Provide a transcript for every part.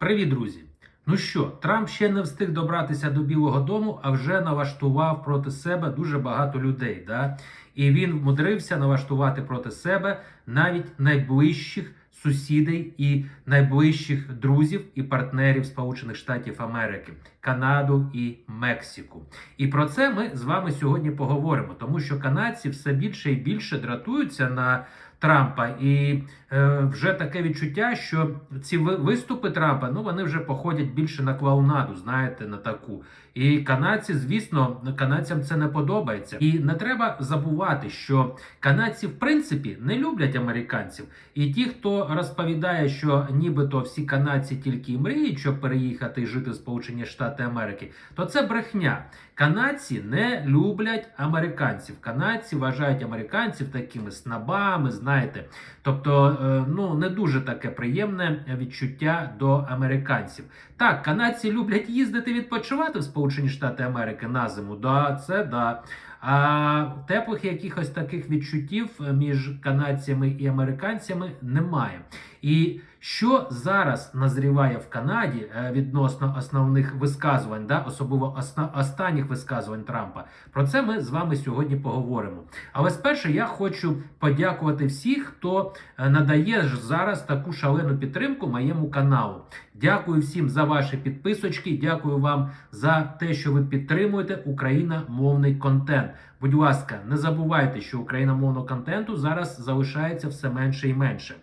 Привіт, друзі! Ну що, Трамп ще не встиг добратися до Білого Дому, а вже налаштував проти себе дуже багато людей. Да? І він вмудрився налаштувати проти себе навіть найближчих сусідей і найближчих друзів і партнерів Сполучених Штатів Америки, Канаду і Мексику. І про це ми з вами сьогодні поговоримо, тому що канадці все більше і більше дратуються на Трампа, і е, вже таке відчуття, що ці виступи Трампа ну вони вже походять більше на клоунаду, знаєте, на таку. І канадці, звісно, канадцям це не подобається. І не треба забувати, що канадці в принципі не люблять американців. І ті, хто розповідає, що нібито всі канадці тільки і мріють, щоб переїхати і жити в Сполучені Штати Америки, то це брехня. Канадці не люблять американців. Канадці вважають американців такими снабами, знаєте. Тобто, е, ну не дуже таке приємне відчуття до американців. Так, канадці люблять їздити відпочивати в Сполучені Штати Америки на зиму. Да, це да. А теплих якихось таких відчуттів між канадцями і американцями немає. І що зараз назріває в Канаді е, відносно основних висказувань, да, особливо осна- останніх висказувань Трампа, про це ми з вами сьогодні поговоримо. Але спершу я хочу подякувати всіх, хто е, надає ж зараз таку шалену підтримку моєму каналу. Дякую всім за ваші підписочки. Дякую вам за те, що ви підтримуєте україномовний контент. Будь ласка, не забувайте, що україномовного контенту зараз залишається все менше і менше.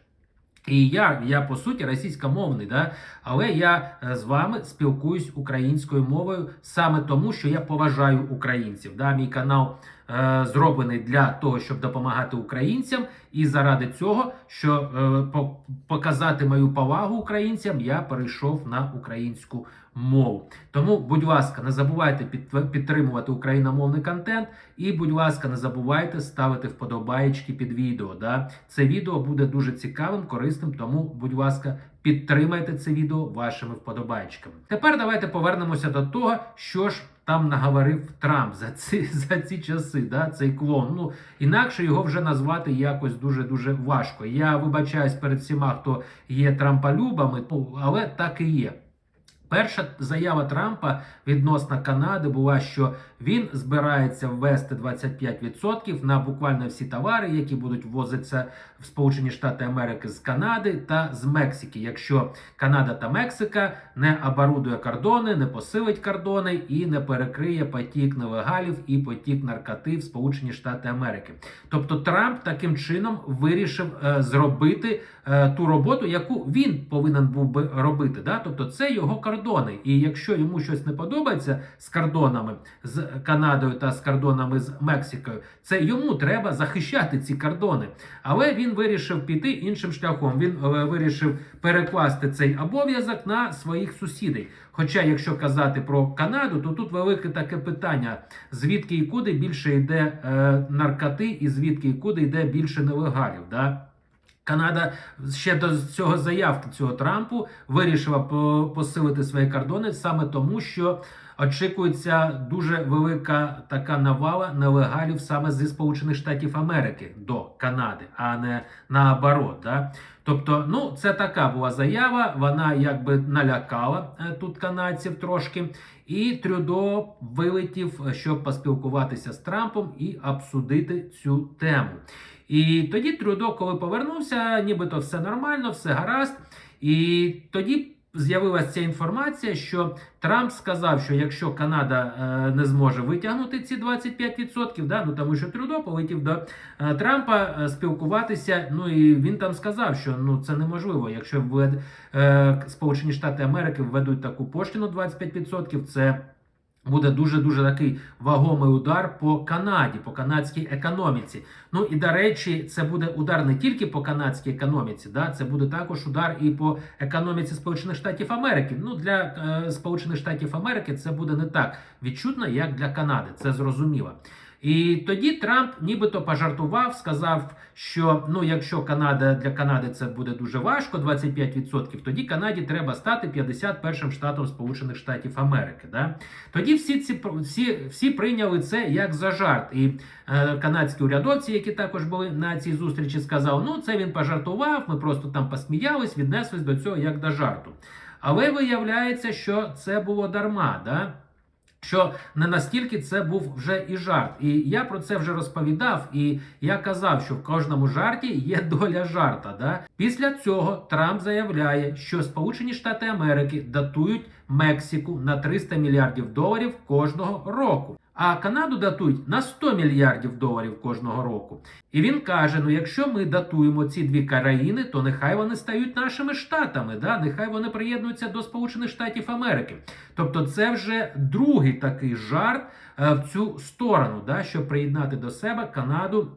І я, я по суті російськомовний, да? але я е, з вами спілкуюсь українською мовою саме тому, що я поважаю українців. Да? Мій канал е, зроблений для того, щоб допомагати українцям, і заради цього, що е, по- показати мою повагу українцям, я перейшов на українську мову. Тому, будь ласка, не забувайте під- підтримувати україномовний контент, і, будь ласка, не забувайте ставити вподобаєчки під відео. Да? Це відео буде дуже цікавим, корисним, тому, будь ласка, підтримайте це відео вашими вподобайчиками. Тепер давайте повернемося до того, що ж там наговорив Трамп за ці, за ці часи, да? цей клон. Ну, інакше його вже назвати якось дуже-дуже важко. Я вибачаюсь перед всіма, хто є трампалюбами, але так і є. Перша заява Трампа відносно Канади була, що він збирається ввести 25% на буквально всі товари, які будуть ввозитися в Сполучені Штати Америки з Канади та з Мексики, якщо Канада та Мексика не оборудує кордони, не посилить кордони і не перекриє потік нелегалів і потік наркоти в Сполучені Штати Америки. Тобто Трамп таким чином вирішив е, зробити е, ту роботу, яку він повинен був би робити. Да? Тобто це його кордони. І якщо йому щось не подобається з кордонами з Канадою та з кордонами з Мексикою, це йому треба захищати ці кордони. Але він вирішив піти іншим шляхом. Він е, вирішив перекласти цей обов'язок на своїх сусідей. Хоча, якщо казати про Канаду, то тут велике таке питання: звідки і куди більше йде е, наркоти, і звідки і куди йде більше нелегалів. Да? Канада ще до цього заявки цього Трампу вирішила посилити свої кордони саме тому, що очікується дуже велика така навала нелегалів саме зі Сполучених Штатів Америки до Канади, а не наоборот. Да? Тобто, ну це така була заява. Вона якби налякала е, тут канадців трошки. І Трюдо вилетів, щоб поспілкуватися з Трампом і обсудити цю тему. І тоді Трюдо, коли повернувся, нібито все нормально, все гаразд. І тоді з'явилася ця інформація, що Трамп сказав, що якщо Канада е, не зможе витягнути ці 25%, да, ну тому що Трюдо полетів до е, Трампа е, спілкуватися. Ну і він там сказав, що ну це неможливо. Якщо е, Сполучені Штати Америки введуть таку поштину 25%, це буде дуже дуже такий вагомий удар по Канаді, по канадській економіці. Ну і до речі, це буде удар не тільки по канадській економіці, да, це буде також удар і по економіці Сполучених Штатів Америки. Ну для е, Сполучених Штатів Америки це буде не так відчутно, як для Канади. Це зрозуміло. І тоді Трамп нібито пожартував, сказав, що ну, якщо Канада для Канади це буде дуже важко, 25%, тоді Канаді треба стати 51 штатом Сполучених Штатів Америки. Да? Тоді всі ці всі, всі прийняли це як за жарт. І е, канадські урядовці, які також були на цій зустрічі, сказали, ну це він пожартував, ми просто там посміялись, віднеслись до цього як до жарту. Але виявляється, що це було дарма. Да? Що не настільки це був вже і жарт. І я про це вже розповідав, і я казав, що в кожному жарті є доля жарта. Да? Після цього Трамп заявляє, що Сполучені Штати Америки датують Мексику на 300 мільярдів доларів кожного року. А Канаду датують на 100 мільярдів доларів кожного року. І він каже: ну якщо ми датуємо ці дві країни, то нехай вони стають нашими штатами, да? нехай вони приєднуються до Сполучених Штатів Америки. Тобто, це вже другий такий жарт е, в цю сторону, да? щоб приєднати до себе Канаду.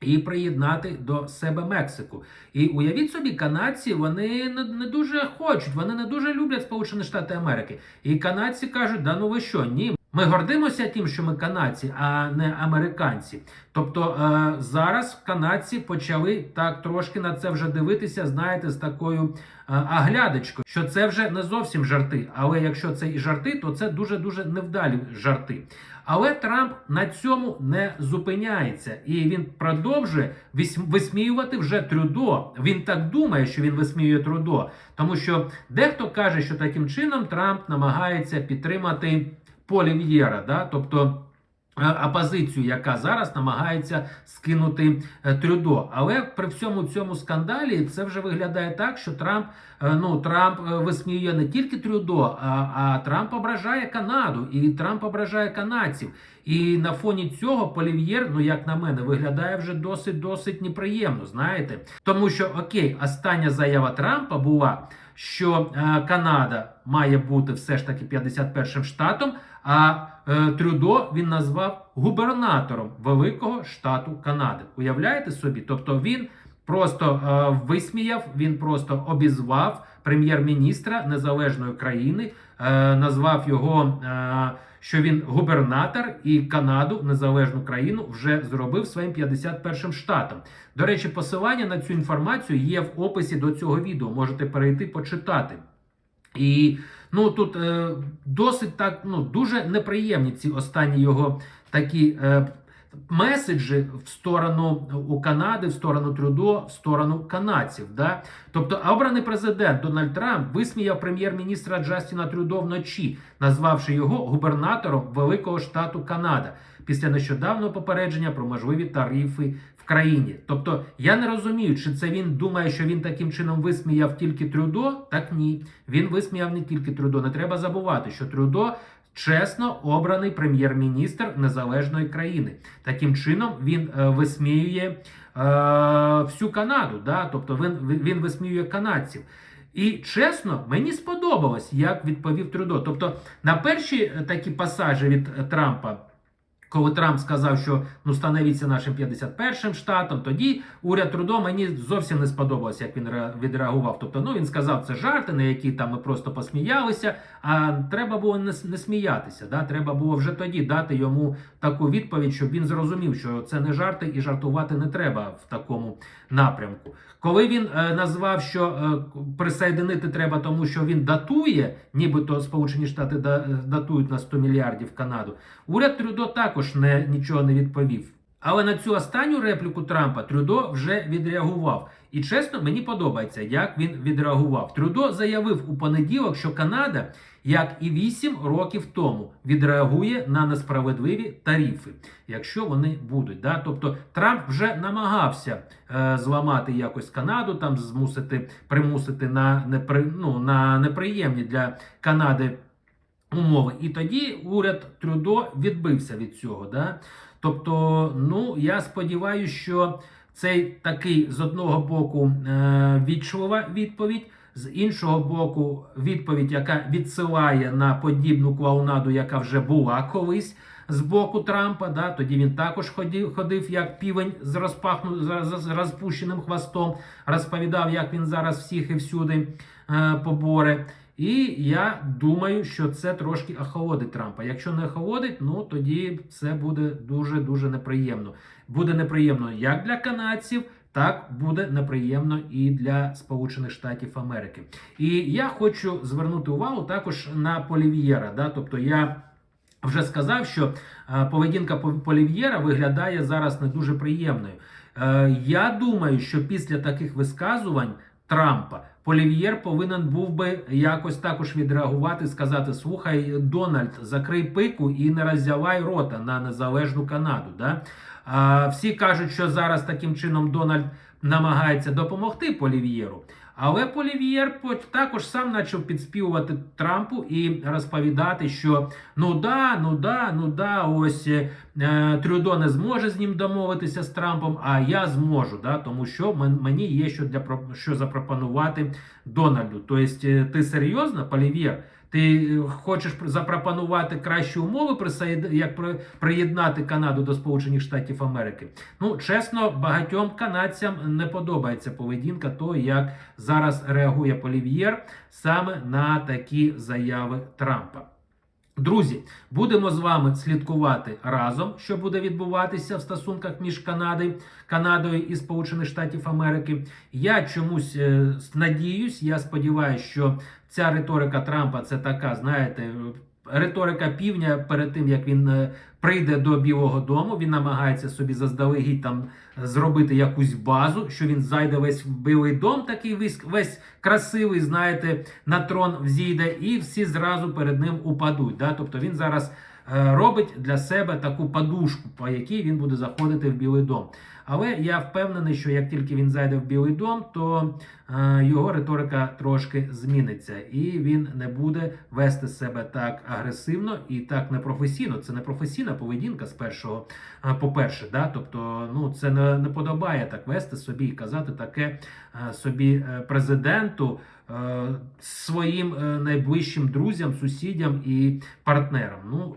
І приєднати до себе Мексику. І уявіть собі, канадці вони не, не дуже хочуть, вони не дуже люблять Сполучені Штати Америки. І канадці кажуть, да ну ви що, ні. Ми гордимося тим, що ми канадці, а не американці. Тобто е, зараз канадці почали так трошки на це вже дивитися, знаєте, з такою е, оглядочкою, що це вже не зовсім жарти. Але якщо це і жарти, то це дуже дуже невдалі жарти. Але Трамп на цьому не зупиняється, і він продовжує вис- висміювати вже Трюдо. Він так думає, що він висміює Трюдо, тому що дехто каже, що таким чином Трамп намагається підтримати Полів'єра, да? тобто опозицію, яка зараз намагається скинути е, Трюдо. Але при всьому цьому скандалі це вже виглядає так, що Трамп е, ну Трамп е, висміює не тільки Трюдо, а, а Трамп ображає Канаду і Трамп ображає канадців. І на фоні цього Полів'єр, ну як на мене, виглядає вже досить досить неприємно. Знаєте, тому що окей, остання заява Трампа була, що е, Канада має бути все ж таки 51 штатом. А е, Трюдо він назвав губернатором Великого штату Канади. Уявляєте собі? Тобто він просто е, висміяв, він просто обізвав прем'єр-міністра незалежної країни, е, назвав його, е, що він губернатор, і Канаду, незалежну країну, вже зробив своїм 51 штатом. До речі, посилання на цю інформацію є в описі до цього відео. Можете перейти почитати. І ну тут е, досить так ну дуже неприємні ці останні його такі е, меседжі в сторону у Канади, в сторону Трюдо, в сторону канадців. Да? Тобто, обраний президент Дональд Трамп висміяв прем'єр-міністра Джастіна Трюдо вночі, назвавши його губернатором Великого штату Канада після нещодавнього попередження про можливі тарифи в країні. Тобто я не розумію, чи це він думає, що він таким чином висміяв тільки Трюдо? Так ні. Він висміяв не тільки Трюдо. Не треба забувати, що Трюдо. Чесно обраний прем'єр-міністр незалежної країни. Таким чином він е, висміює е, всю Канаду. Да? Тобто він, він висміює канадців. І чесно, мені сподобалось, як відповів Трюдо. Тобто, на перші е, такі пасажі від е, Трампа. Коли Трамп сказав, що ну становіться нашим 51-м штатом, тоді уряд Трудо мені зовсім не сподобалося, як він ре- відреагував. Тобто, ну він сказав, це жарти, на які там ми просто посміялися. А треба було не, не сміятися. Да? Треба було вже тоді дати йому таку відповідь, щоб він зрозумів, що це не жарти і жартувати не треба в такому напрямку. Коли він е, назвав, що е, присоединити треба, тому що він датує, нібито Сполучені Штати датують на 100 мільярдів Канаду. Уряд Трюдо також не, нічого не відповів. Але на цю останню репліку Трампа Трюдо вже відреагував. І чесно, мені подобається, як він відреагував. Трюдо заявив у понеділок, що Канада, як і 8 років тому, відреагує на несправедливі тарифи, якщо вони будуть. Да? Тобто Трамп вже намагався е, зламати якось Канаду, там змусити примусити на непри, ну, на неприємні для Канади умови. І тоді уряд Трюдо відбився від цього. Да? Тобто, ну я сподіваюся, що цей такий з одного боку е, відчлива відповідь. З іншого боку, відповідь, яка відсилає на подібну клоунаду, яка вже була колись з боку Трампа. Да? Тоді він також ходив, ходив як півень з розпахну з розпущеним хвостом, розповідав, як він зараз всіх і всюди е, поборе. І я думаю, що це трошки охолодить Трампа. Якщо не охолодить, ну тоді це буде дуже дуже неприємно. Буде неприємно як для канадців. Так буде неприємно і для Сполучених Штатів Америки. І я хочу звернути увагу також на Полів'єра. Да? Тобто я вже сказав, що е, поведінка Полів'єра виглядає зараз не дуже приємною. Е, я думаю, що після таких висказувань Трампа. Полів'єр повинен був би якось також відреагувати, сказати: Слухай, Дональд, закрий пику і не роззявай рота на незалежну Канаду. Да? А, всі кажуть, що зараз таким чином Дональд намагається допомогти Полів'єру. Але Полів'єр по- також сам почав підспівувати Трампу і розповідати, що ну да, ну да, ну да, ось е, Трюдо не зможе з ним домовитися з Трампом, а я зможу, да, тому що мені є що для що запропонувати Дональду. Тобто, е, ти серйозно, Полів'єр? Ти е, хочеш запропонувати кращі умови як приєднати Канаду до Сполучених Штатів Америки? Ну, чесно, багатьом канадцям не подобається поведінка того, як зараз реагує Полів'єр саме на такі заяви Трампа. Друзі, будемо з вами слідкувати разом, що буде відбуватися в стосунках між Канадою, Канадою і Сполучених Штатів Америки. Я чомусь е, надіюсь, я сподіваюся, що ця риторика Трампа це така, знаєте, риторика півня перед тим, як він е, прийде до Білого Дому. Він намагається собі заздалегідь там зробити якусь базу, що він зайде весь в Білий Дом, такий весь, весь красивий, знаєте, на трон взійде, і всі зразу перед ним упадуть. Да? Тобто він зараз е, робить для себе таку подушку, по якій він буде заходити в Білий Дом. Але я впевнений, що як тільки він зайде в Білий Дом, то е, його риторика трошки зміниться, і він не буде вести себе так агресивно і так непрофесійно. Це не професійна поведінка з першого, е, по-перше, да? тобто, ну це не, не подобає так вести собі і казати таке е, собі е, президенту. е, Своїм е, найближчим друзям, сусідям і партнерам. Ну,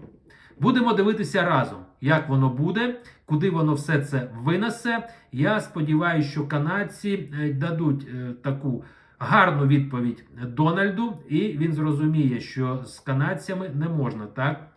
будемо дивитися разом, як воно буде, куди воно все це винесе. Я сподіваюся, що канадці е, дадуть е, таку гарну відповідь Дональду, і він зрозуміє, що з канадцями не можна так.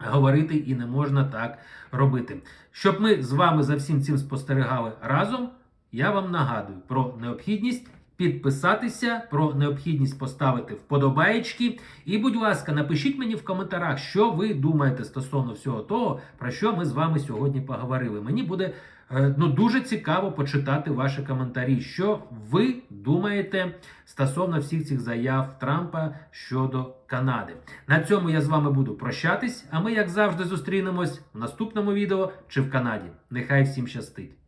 Говорити і не можна так робити. Щоб ми з вами за всім цим спостерігали разом, я вам нагадую про необхідність підписатися, про необхідність поставити вподобаєчки. І, будь ласка, напишіть мені в коментарях, що ви думаєте стосовно всього того, про що ми з вами сьогодні поговорили. Мені буде е, ну, дуже цікаво почитати ваші коментарі, що ви думаєте стосовно всіх цих заяв Трампа щодо Канади. На цьому я з вами буду прощатись, а ми, як завжди, зустрінемось в наступному відео чи в Канаді. Нехай всім щастить!